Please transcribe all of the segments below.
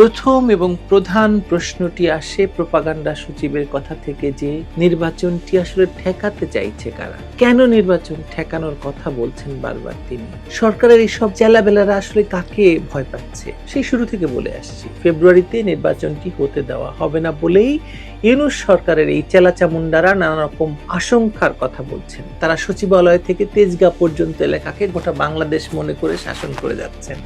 প্রথম এবং প্রধান প্রশ্নটি আসে প্রপাগান্ডা সচিবের কথা থেকে যে নির্বাচনটি আসলে ঠেকাতে চাইছে কারা। কেন নির্বাচন ঠেকানোর কথা বলছেন বারবার তিনি। সরকারের এই সব জেলাবেলারা আসলে কাকে ভয় পাচ্ছে? সেই শুরু থেকে বলে আসছি, ফেব্রুয়ারিতে নির্বাচনটি হতে দেওয়া হবে না বলেই ইউনুস সরকারের এই চেলাচামুন্ডারা নানা রকম আশঙ্কার কথা বলছেন। তারা সচিবালয় থেকে তেজগা পর্যন্ত এলাকাকে গোটা বাংলাদেশ মনে করে শাসন করে যাচ্ছেন।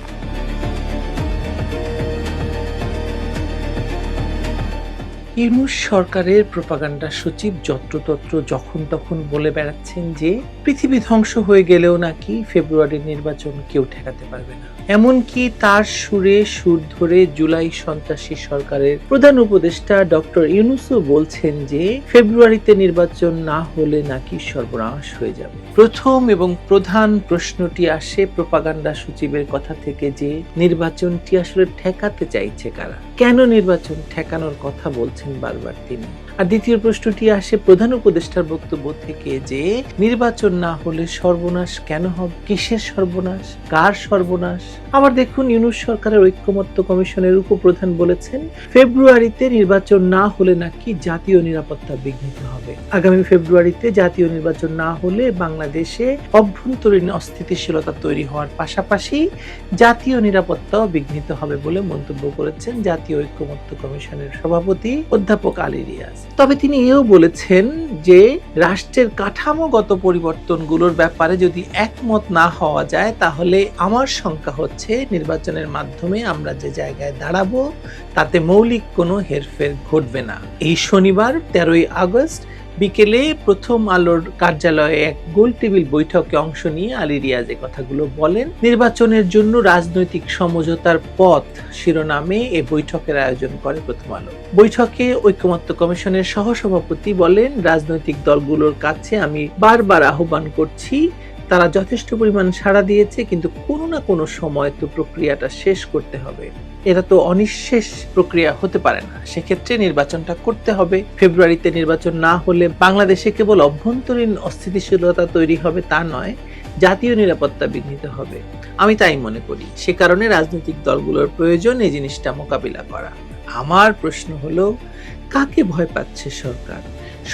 ইউনুস সরকারের প্রপাগান্ডা সচিব যত্রতত্র যখন তখন বলে বেড়াচ্ছেন যে, পৃথিবী ধ্বংস হয়ে গেলেও নাকি ফেব্রুয়ারির নির্বাচন কেউ ঠেকাতে পারবে না। এমনকি তার সুরে সুর ধরে জুলাই সন্ত্রাসী সরকারের প্রধান উপদেষ্টা ডক্টর ইউনুসও বলছেন যে, ফেব্রুয়ারিতে নির্বাচন না হলে নাকি সর্বনাশ হয়ে যাবে। প্রথম এবং প্রধান প্রশ্নটি আসে প্রপাগান্ডা সচিবের কথা থেকে যে, নির্বাচনটি আসলে ঠেকাতে চাইছে কারা? কেন নির্বাচন ঠেকানোর কথা বলছেন বারবার তিনি? আর দ্বিতীয় প্রশ্নটি আসে প্রধান উপদেষ্টার বক্তব্য থেকে যে, নির্বাচন না হলে সর্বনাশ কেন হবে? কিসের সর্বনাশ? কার সর্বনাশ? আবার দেখুন, ইউনুস সরকারের ঐক্যমত্য কমিশনের উপপ্রধান বলেছেন, ফেব্রুয়ারিতে নির্বাচন না হলে নাকি জাতীয় নিরাপত্তা বিঘ্নিত হবে। আগামী ফেব্রুয়ারিতে জাতীয় নির্বাচন না হলে বাংলাদেশে অভ্যন্তরীণ অস্থিতিশীলতা তৈরি হওয়ার পাশাপাশি জাতীয় নিরাপত্তাও বিঘ্নিত হবে বলে মন্তব্য করেছেন জাতীয় ঐক্যমত্য কমিশনের সভাপতি অধ্যাপক আলী রিয়াজ। তবে তিনি এও বলেছেন যে, রাষ্ট্রের কাঠামোগত পরিবর্তনগুলোর ব্যাপারে যদি একমত না হওয়া যায়, তাহলে আমার শঙ্কা হচ্ছে নির্বাচনের মাধ্যমে আমরা যে জায়গায় দাঁড়াবো, তাতে মৌলিক কোনো হেরফের ঘটবে না। এই শনিবার তেরোই আগস্ট বিকেলে প্রথম আলোর কার্যালয়ে এক গোল টেবিল বৈঠকে অংশ নিয়ে আলী রিয়াজ কথাগুলো বলেন। নির্বাচনের জন্য রাজনৈতিক সমঝোতার পথ শিরোনামে এ বৈঠকের আয়োজন করে প্রথম আলো। বৈঠকে ঐক্যমত্য কমিশনের সহসভাপতি বলেন, রাজনৈতিক দলগুলোর কাছে আমি বারবার আহ্বান করছি, তারা যথেষ্ট পরিমাণ সাড়া দিয়েছে, কিন্তু কোনো না কোনো সময় তো প্রক্রিয়াটা শেষ করতে হবে। এটা তো অনিঃশেষ প্রক্রিয়া হতে পারে না। সেক্ষেত্রে নির্বাচনটা করতে হবে। ফেব্রুয়ারিতে নির্বাচন না হলে বাংলাদেশে কেবল অভ্যন্তরীণ অস্থিতিশীলতা তৈরি হবে তা নয়, জাতীয় নিরাপত্তা বিঘ্নিত হবে। আমি তাই মনে করি, সে কারণে রাজনৈতিক দলগুলোর প্রয়োজন এই জিনিসটা মোকাবিলা করা। আমার প্রশ্ন হলো, কাকে ভয় পাচ্ছে সরকার?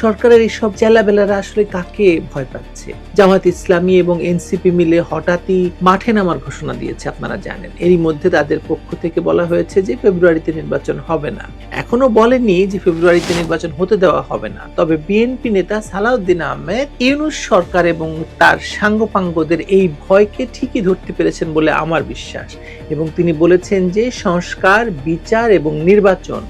সরকারের এই সব জেলাবেলারা আসলে কাকে ভয় পাচ্ছে? জামাত ইসলামী এবং এনসিপি মিলে হঠাৎই মাঠে নামার ঘোষণা দিয়েছে, আপনারা জানেন। এরই মধ্যে তাদের পক্ষ থেকে বলা হয়েছে যে ফেব্রুয়ারিতে নির্বাচন হবে না। এখনও বলেনি যে ফেব্রুয়ারিতে নির্বাচন হতে দেওয়া হবে না। তবে বিএনপি নেতা সালাউদ্দিন আহমেদ, ইউনুস সরকার এবং তার সাঙ্গপাঙ্গদের এই ভয়কে ঠিকই ধরতে পেরেছেন বলে আমার বিশ্বাস। এবং তিনি বলেছেন যে সংস্কার, বিচার এবং নির্বাচন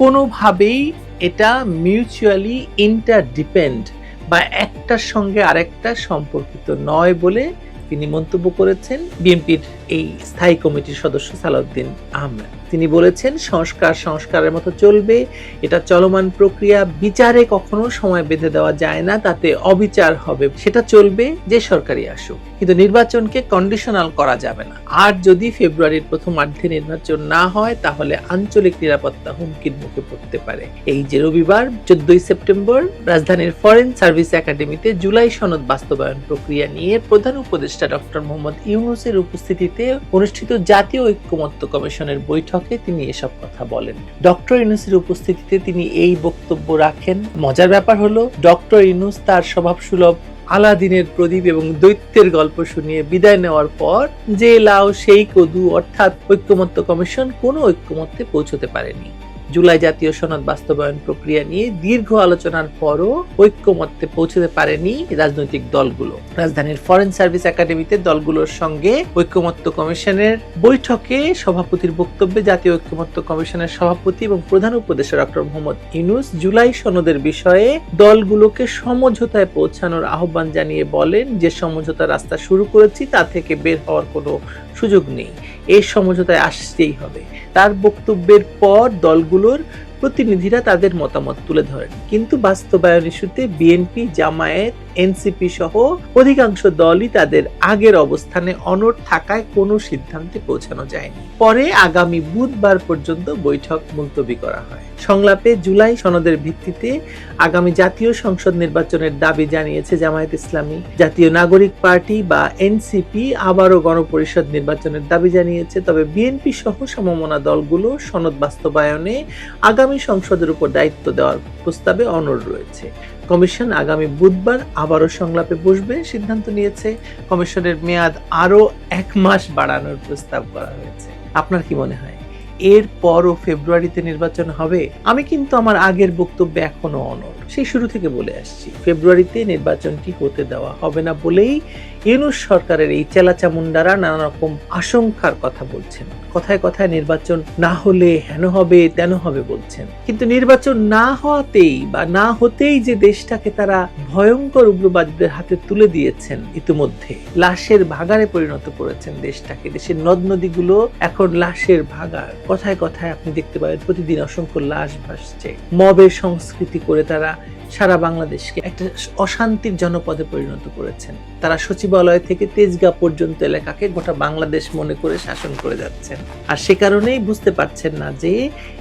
কোনোভাবেই এটা মিউচুয়ালি ইন্টারডিপেন্ড বা একটার সঙ্গে আরেকটা সম্পর্কিত নয় বলে তিনি মন্তব্য করেছেন বিএনপির এই স্থায়ী কমিটির সদস্য সালাউদ্দিন আহমেদ। তিনি বলেছেন, সংস্কার সংস্কারের মতো চলবে, এটা চলমান প্রক্রিয়া, বিচারে কখনো সময় বেঁধে দেওয়া যায় না, তাতে অবিচার হবে, সেটা চলবে, যে সরকারি আসুক। কিন্তু নির্বাচনকে কন্ডিশনাল করা যাবে না। আর যদি ফেব্রুয়ারির প্রথমার্ধে নির্বাচন না হয়, তাহলে আঞ্চলিক নিরাপত্তা হুমকির মুখে পড়তে পারে। এই যে রবিবার, চোদ্দই সেপ্টেম্বর, রাজধানীর ফরেন সার্ভিস একাডেমিতে জুলাই সনদ বাস্তবায়ন প্রক্রিয়া নিয়ে প্রধান উপদেষ্টা ডক্টর মোহাম্মদ ইউনুসের উপস্থিতিতে অনুষ্ঠিত জাতীয় ঐক্যমত্য কমিশনের বৈঠকে তিনি এসব কথা বলেন। ডক্টর ইনুসের উপস্থিতিতে তিনি এই বক্তব্য রাখেন। মজার ব্যাপার হলো, ডক্টর ইনুস তার স্বভাবসুলভ আলাদিনের প্রদীপ এবং দৈত্যের গল্প শুনিয়ে বিদায় নেওয়ার পর যে লাও সেই কদু অর্থাৎ ঐক্যমত্য কমিশন কোনো ঐক্যমত্যে পৌঁছতে পারেনি। জুলাই জাতীয় সনদ বাস্তবায়ন প্রক্রিয়া নিয়ে দীর্ঘ আলোচনার পরও ঐক্যমত্যে পৌঁছতে পারেনি রাজনৈতিক দলগুলো। রাজধানীর ফরেন সার্ভিস একাডেমিতে দলগুলোর সঙ্গে ঐক্যমত্য কমিশনের বৈঠকে সভাপতির বক্তব্যে জাতীয় ঐক্যমত্য কমিশনের সভাপতি এবং প্রধান উপদেষ্টা ডক্টর মোহাম্মদ ইনুস জুলাই সনদের বিষয়ে দলগুলোকে সমঝোতায় পৌঁছানোর আহ্বান জানিয়ে বলেন, যে সমঝোতা রাস্তা শুরু করেছি তা থেকে বের হওয়ার কোনো সুযোগ নেই। এই সমঝোতায় আসতেই হবে। তার বক্তব্যের পর দলগুলোর প্রতিনিধিরা তাদের মতামত তুলে ধরেন। কিন্তু বাস্তবায়ন ইস্যুতে বিএনপি, জামায়াত এনসিপি সহ অধিকাংশ দলই তাদের আগের অবস্থানে অনড় থাকায় কোনো সিদ্ধান্তে পৌঁছানো যায়নি। পরে আগামী বুধবার পর্যন্ত বৈঠক মুলতবি করা হয়। সংলাপে জুলাই সনদের ভিত্তিতে আগামী জাতীয় সংসদ নির্বাচনের দাবি জানিয়েছে জামায়াত ইসলামী। জাতীয় নাগরিক পার্টি বা এনসিপি আবারও গণপরিষদ নির্বাচনের দাবি জানিয়েছে, তবে বিএনপি সহ সমমনা দলগুলো সনদ বাস্তবায়নে আগামী সংসদের উপর দায়িত্ব দেওয়ার প্রস্তাবে অনড় রয়েছে। কমিশন আগামী বুধবার আবারও সংলাপে বসবে। সিদ্ধান্ত নিয়েছে, কমিশনের মেয়াদ আরও এক মাস বাড়ানোর প্রস্তাব করা হয়েছে। আপনার কি মনে হয়? এর পরও ফেব্রুয়ারিতে নির্বাচন হবে, আমি কিন্তু আমার আগের বক্তব্যে এখনও অনড়। সেই শুরু থেকে বলে আসছি, ফেব্রুয়ারিতে নির্বাচনটি হতে দেওয়া হবে না বলেই ইউনুস সরকারের এই চেলাচামুন্ডারা নানা রকম আশঙ্কার কথা বলছেন। কথায় কথায় নির্বাচন না হলে হেন হবে, তেন হবে বলছেন। কিন্তু নির্বাচন না হওয়াতেই বা না হতেই যে দেশটাকে তারা ভয়ঙ্কর উগ্রবাদীদের হাতে তুলে দিয়েছেন ইতিমধ্যে, লাশের ভাগারে পরিণত করেছেন দেশটাকে। দেশের নদ নদীগুলো এখন লাশের ভাগার কথায় কথায় আপনি দেখতে পাবেন প্রতিদিন অসংখ্য লাশ ভাসছে। মবের সংস্কৃতি করে তারা সারা বাংলাদেশকে একটা অশান্তির জনপদে পরিণত করেছেন। তারা সচিবালয় থেকে তেজগাঁ পর্যন্ত এলাকাকে গোটা বাংলাদেশ মনে করে শাসন করে যাচ্ছেন। আর সে কারণেই বুঝতে পারছেন না যে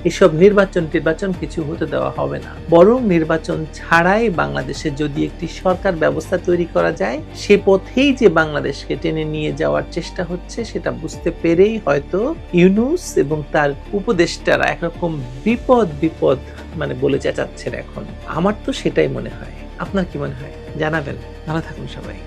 এসব নির্বাচন টির্বাচন কিছু হতে দেওয়া হবে না। বরং নির্বাচন ছাড়াই বাংলাদেশে যদি একটি সরকার ব্যবস্থা তৈরি করা যায়, সে পথেই যে বাংলাদেশকে টেনে নিয়ে যাওয়ার চেষ্টা হচ্ছে, সেটা বুঝতে পেরেই হয়তো ইউনুস এবং তার উপদেষ্টারা একরকম বিপদ বিপদ মানে বলে চেঁচাচ্ছেন এখন। আমার তো সেটাই মনে হয়। আপনার কি মনে হয়? জানাবেন। ভালো থাকুন সবাই।